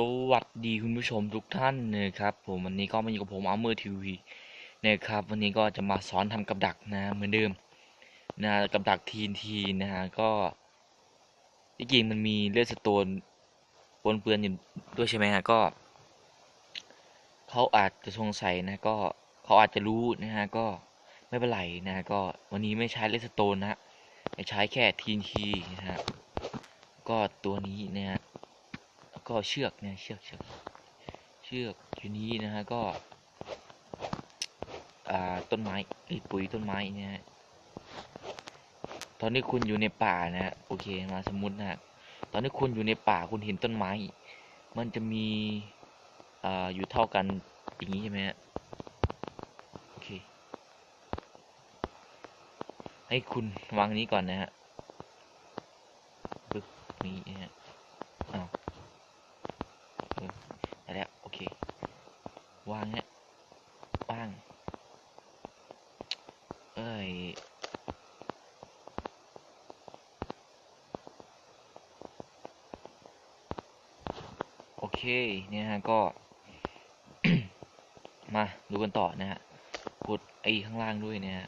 สวัสดีคุณผู้ชมทุกท่านนะครับผมวันนี้ก็มาอยู่กับผมอัลเมอร์ทีวีนะครับวันนี้ก็จะมาสอนทำกับดักนะเหมือนเดิมนะกับดักทีนทีนะฮะก็จริงมันมีเลือดสโตนปนเปื้อนอยู่ด้วยใช่ไหมฮะก็เขาอาจจะสงสัยนะก็เขาอาจจะรู้นะฮะก็ไม่เป็นไรนะก็วันนี้ไม่ใช้เลสโตนนะใช้แค่ทีนทีนะฮะก็ตัวนี้นะฮะ ก็เชือกเนี่ยเชือกเชือกเชือกอยู่นี้นะฮะก็ต้นไม้ปุ๋ยต้นไม้เนี่ยฮะตอนนี้คุณอยู่ในป่านะฮะโอเคมาสมมตินะฮะตอนนี้คุณอยู่ในป่าคุณเห็นต้นไม้ มันจะมีอ่าอยู่เท่ากันอย่างนี้ใช่ไหมฮะโอเคให้คุณวางนี้ก่อนนะฮะปึ๊บนี้นะฮะอ้าว ได้แล้วโอเค วางเนี่ยวาง เอ้ย โอ เคเนี่ยฮะก็มาดูกันต่อนะฮะกดไอ้ข้างล่างด้วยนะฮะ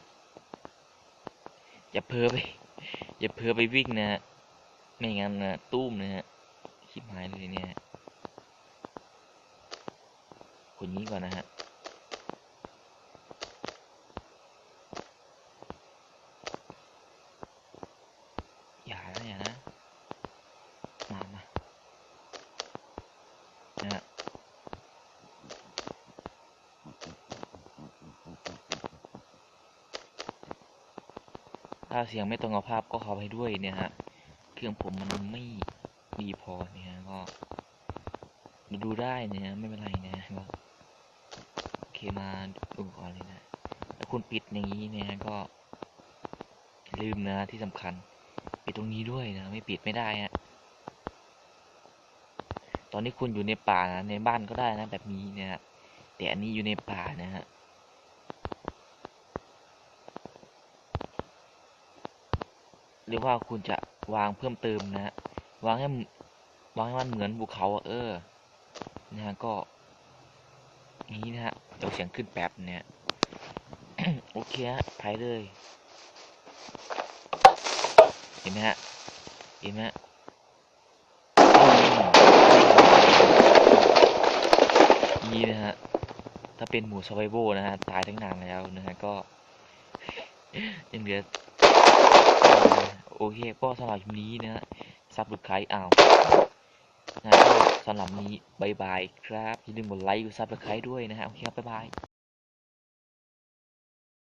อย่าเพ้อไป อย่าเพ้อไปวิ่งนะฮะไม่งั้นนะตุ้มนะฮะชิปหายเลยเนี่ยคนนี้ก่อนนะฮะ อย่านะอย่านะ มามา นะฮะถ้าเสียงไม่ตรงกับภาพก็ขอไปด้วยเนี่ยฮะ เครื่องผมมันไม่ดีพอเนี่ยฮะก็ดูได้เนี่ยฮะไม่เป็นไรนะก็โอเคมาดูก่อนเลยนะถ้าคุณปิดอย่างนี้เนี่ยก็ลืมนะที่สำคัญปิดตรงนี้ด้วยนะ ไม่ปิดไม่ได้ฮะ ตอนนี้คุณอยู่ในป่านะในบ้านก็ได้นะ แบบนี้เนี่ยฮะแต่อันนี้อยู่ในป่านะฮะหรือว่าคุณจะวางเพิ่มเติมนะฮะวางให้วางให้มันเหมือนภูเขาเออนะฮะก็นี้นะฮะเดี๋ยวเสียงขึ้นแป๊บเนี่ยโอเคฮะไปเลยเห็นไหมฮะเห็นไหมฮะอืม นี่นะฮะ ถ้าเป็นหมูสไวโบนะฮะ ตายทั้งนานแล้วนะฮะ ก็ยังเหลือโอเค ก็สำหรับนี้นะฮะซับหรือใครอ้าวนะสำหรับนี้บายบายครับอย่าลืมกดไลค์กดซับสไครต์ด้วยนะฮะ โอเคครับบายบาย